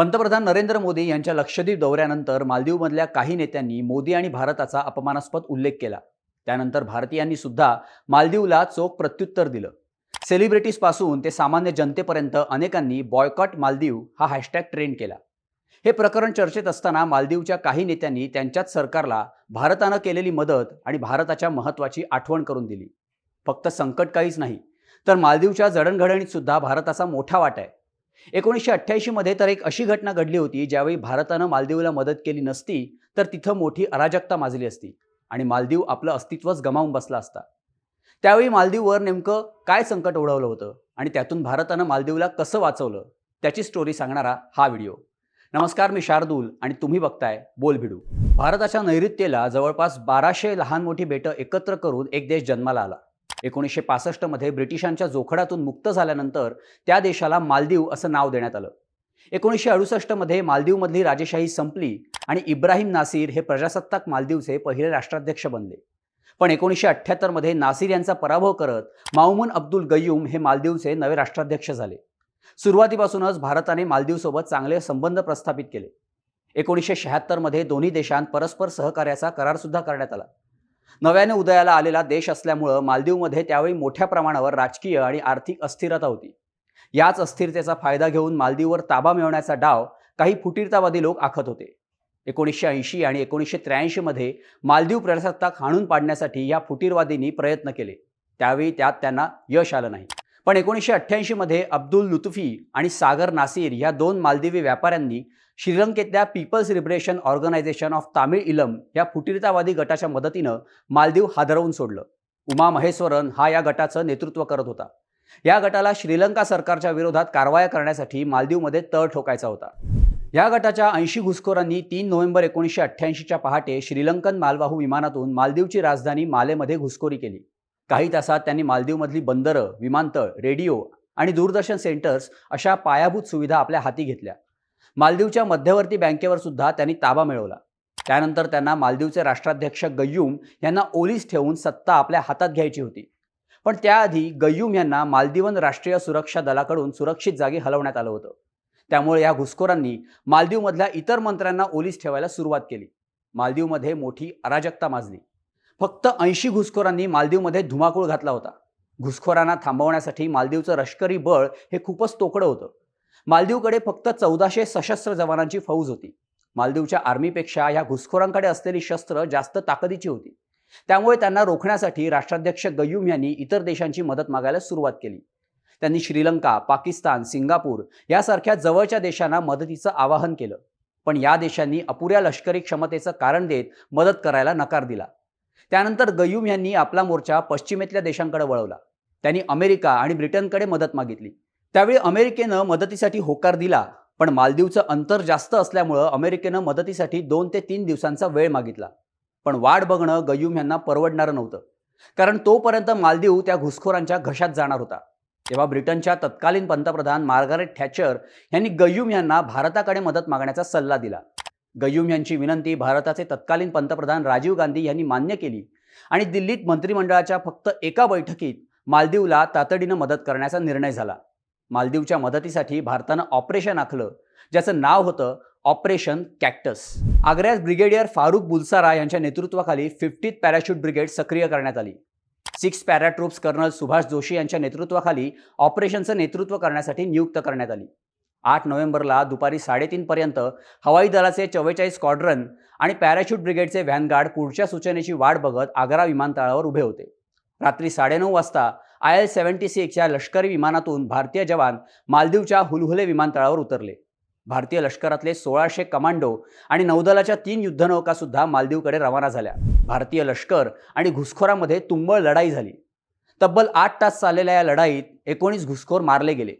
पंतप्रधान नरेंद्र मोदी यांच्या लक्षद्वीप दौऱ्यानंतर मालदीवमधल्या काही नेत्यांनी मोदी आणि भारताचा अपमानास्पद उल्लेख केला. त्यानंतर भारतीयांनी सुद्धा मालदीवला चोख प्रत्युत्तर दिलं. सेलिब्रिटीजपासून ते सामान्य जनतेपर्यंत अनेकांनी बॉयकॉट मालदीव हा हॅशटॅग ट्रेंड केला. हे प्रकरण चर्चेत असताना मालदीवच्या काही नेत्यांनी त्यांच्याच सरकारला भारतानं केलेली मदत आणि भारताच्या महत्त्वाची आठवण करून दिली. फक्त संकट काहीच नाही तर मालदीवच्या जडणघडणीत सुद्धा भारताचा मोठा वाटा आहे. एकोणीसशे अठ्ठ्याऐंशीमध्ये तर एक अशी घटना घडली होती ज्यावेळी भारतानं मालदीवला मदत केली नसती तर तिथं मोठी अराजकता माजली असती आणि मालदीव आपलं अस्तित्वच गमावून बसला असता. त्यावेळी मालदीववर नेमकं काय संकट ओढवलं होतं आणि त्यातून भारतानं मालदीवला कसं वाचवलं त्याची स्टोरी सांगणारा हा व्हिडिओ नमस्कार मी शार्दूल आणि तुम्ही बघताय बोल भिडू. भारताच्या नैऋत्येला जवळपास बाराशे लहान मोठी बेटं एकत्र करून एक देश जन्माला आला. एकोणीसशे पासष्टमध्ये ब्रिटिशांच्या जोखडातून मुक्त झाल्यानंतर त्या देशाला मालदीव असं नाव देण्यात आलं. एकोणीसशे अडुसष्टमध्ये मालदीवमधली राजेशाही संपली आणि इब्राहिम नासीर हे प्रजासत्ताक मालदीवचे पहिले राष्ट्राध्यक्ष बनले. पण एकोणीसशे अठ्ठ्याहत्तरमध्ये नासीर यांचा पराभव करत माऊमुन अब्दुल गय्यूम हे मालदीवचे नवे राष्ट्राध्यक्ष झाले. सुरुवातीपासूनच भारताने मालदीवसोबत चांगले संबंध प्रस्थापित केले. एकोणीसशे शहात्तरमध्ये दोन्ही देशांत परस्पर सहकार्याचा करारसुद्धा करण्यात आला. नव्याने उदयाला आलेला देश असल्यामुळं मालदीवमध्ये त्यावेळी मोठ्या प्रमाणावर राजकीय आणि आर्थिक अस्थिरता होती. याच अस्थिरतेचा फायदा घेऊन मालदीववर ताबा मिळवण्याचा डाव काही फुटीरतावादी लोक आखत होते. एकोणीसशे ऐंशी आणि एकोणीसशे त्र्याऐंशीमध्ये मालदीव प्रजासत्ताक हाणून पाडण्यासाठी या फुटीरवादींनी प्रयत्न केले. त्यावेळी त्यात त्यांना यश आलं नाही. पण एकोणीसशे अठ्ठ्याऐंशीमध्ये अब्दुल लुत्फी आणि सागर नासीर या दोन मालदिवी व्यापाऱ्यांनी श्रीलंकेतल्या People's Liberation Organisation of Tamil Eelam या फुटीरतावादी गटाच्या मदतीनं मालदीव हादरवून सोडलं. उमा महेश्वरन हा या गटाचं नेतृत्व करत होता. या गटाला श्रीलंका सरकारच्या विरोधात कारवाया करण्यासाठी मालदीवमध्ये तळ ठोकायचा होता. या गटाच्या ऐंशी घुसखोरांनी तीन नोव्हेंबर एकोणीसशे अठ्ठ्याऐंशीच्या पहाटे श्रीलंकन मालवाहू विमानातून मालदीवची राजधानी मालेमध्ये घुसखोरी केली. काही तासात त्यांनी मालदीवमधली बंदरं विमानतळ रेडिओ आणि दूरदर्शन सेंटर्स अशा पायाभूत सुविधा आपल्या हाती घेतल्या. मालदीवच्या मध्यवर्ती बँकेवर सुद्धा त्यांनी ताबा मिळवला. त्यानंतर त्यांना मालदीवचे राष्ट्राध्यक्ष गय्यूम यांना ओलीस ठेवून सत्ता आपल्या हातात घ्यायची होती. पण त्याआधी गय्यूम यांना मालदीवन राष्ट्रीय सुरक्षा दलाकडून सुरक्षित जागी हलवण्यात आलं होतं. त्यामुळे या घुसखोरांनी मालदीवमधल्या इतर मंत्र्यांना ओलीस ठेवायला सुरुवात केली. मालदीवमध्ये मोठी अराजकता माजली. फक्त ऐंशी घुसखोरांनी मालदीवमध्ये धुमाकूळ घातला होता. घुसखोरांना थांबवण्यासाठी मालदीवचं लष्करी बळ हे खूपच तोकडं होतं. मालदीवकडे फक्त चौदाशे सशस्त्र जवानांची फौज होती. मालदीवच्या आर्मीपेक्षा या घुसखोरांकडे असलेली शस्त्र जास्त ताकदीची होती. त्यामुळे त्यांना रोखण्यासाठी राष्ट्राध्यक्ष गयुम यांनी इतर देशांची मदत मागायला सुरुवात केली. त्यांनी श्रीलंका पाकिस्तान सिंगापूर यासारख्या जवळच्या देशांना मदतीचं आवाहन केलं. पण या देशांनी अपुऱ्या लष्करी क्षमतेचं कारण देत मदत करायला नकार दिला. त्यानंतर गयुम यांनी आपला मोर्चा पश्चिमेतल्या देशांकडे वळवला. त्यांनी अमेरिका आणि ब्रिटनकडे मदत मागितली. त्यावेळी अमेरिकेनं मदतीसाठी होकार दिला पण मालदीवचं अंतर जास्त असल्यामुळं अमेरिकेनं मदतीसाठी दोन ते तीन दिवसांचा वेळ मागितला. पण वाट बघणं गयुम यांना परवडणारं नव्हतं. कारण तोपर्यंत मालदीव त्या घुसखोरांच्या घशात जाणार होता. तेव्हा ब्रिटनच्या तत्कालीन पंतप्रधान मार्गारेट थॅचर यांनी गयुम यांना भारताकडे मदत मागण्याचा सल्ला दिला. गयुम यांची विनंती भारताचे तत्कालीन पंतप्रधान राजीव गांधी यांनी मान्य केली आणि दिल्लीत मंत्रिमंडळाच्या फक्त एका बैठकीत मालदीवला तातडीनं मदत करण्याचा निर्णय झाला. मालदीवच्या मदतीसाठी भारतानं ऑपरेशन आखलं ज्याचं नाव होतं ऑपरेशन कॅक्टस. आग्र्यात ब्रिगेडियर फारुख बुलसारा यांच्या नेतृत्वाखाली फिफ्टीत पॅराशूट ब्रिगेड सक्रिय करण्यात आली. Six paratroops colonel Subhash Joshi यांच्या नेतृत्वाखाली ऑपरेशनचं नेतृत्व करण्यासाठी नियुक्त करण्यात आली. आठ नोव्हेंबरला दुपारी साडेतीनपर्यंत हवाई दलाचे चव्वेचाळीस स्क्वॉड्रन आणि पॅराशूट ब्रिगेडचे व्हॅनगार्ड पुढच्या सूचनेची वाट बघत आग्रा विमानतळावर उभे होते. रात्री साडेनऊ वाजता आय एल सेव्हन्टी सिक्स या लष्करी विमानातून भारतीय जवान मालदीवच्या हुलहुले विमानतळावर उतरले. भारतीय लष्करातले सोळाशे कमांडो आणि नौदलाच्या तीन युद्धनौका सुद्धा मालदीवकडे रवाना झाल्या. भारतीय लष्कर आणि घुसखोरामध्ये तुंबळ लढाई झाली. तब्बल आठ तास चाललेल्या या लढाईत एकोणीस घुसखोर मारले गेले.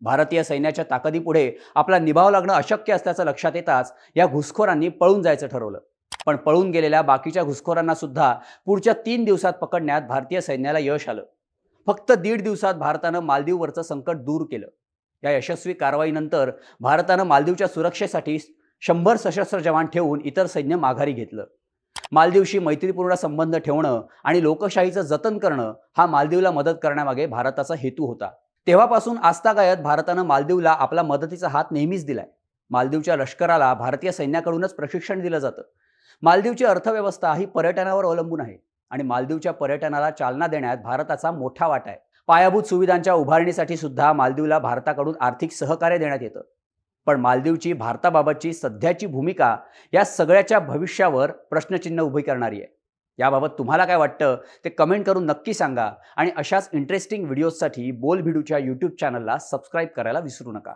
भारतीय सैन्याच्या ताकदीपुढे आपला निभाव लागणं अशक्य असल्याचं लक्षात येताच या घुसखोरांनी पळून जायचं ठरवलं. पण पळून गेलेल्या बाकीच्या घुसखोरांना सुद्धा पुढच्या तीन दिवसात पकडण्यात भारतीय सैन्याला यश आलं. फक्त दीड दिवसात भारतानं मालदीववरचं संकट दूर केलं. या यशस्वी कारवाईनंतर भारतानं मालदीवच्या सुरक्षेसाठी शंभर सशस्त्र जवान ठेवून इतर सैन्य माघारी घेतलं. मालदीवशी मैत्रीपूर्ण संबंध ठेवणं आणि लोकशाहीचं जतन करणं हा मालदीवला मदत करण्यामागे भारताचा हेतू होता. तेव्हापासून आस्थागायत भारतानं मालदीवला आपला मदतीचा हात नेहमीच दिलाय. मालदीवच्या लष्कराला भारतीय सैन्याकडूनच प्रशिक्षण दिलं जातं. मालदीवची अर्थव्यवस्था ही पर्यटनावर अवलंबून आहे आणि मालदीवच्या पर्यटनाला चालना देण्यात भारताचा मोठा वाटा आहे. पायाभूत सुविधांच्या उभारणीसाठी सुद्धा मालदीवला भारताकडून आर्थिक सहकार्य देण्यात येतं. पण मालदीवची भारताबाबतची सध्याची भूमिका या सगळ्याच्या भविष्यावर प्रश्नचिन्ह उभी करणारी आहे. याबाबत तुम्हाला काय वाटतं ते कमेंट करून नक्की सांगा. आणि अशाच इंटरेस्टिंग व्हिडिओजसाठी बोल भिडूच्या यूट्यूब चॅनलला सबस्क्राईब करायला विसरू नका.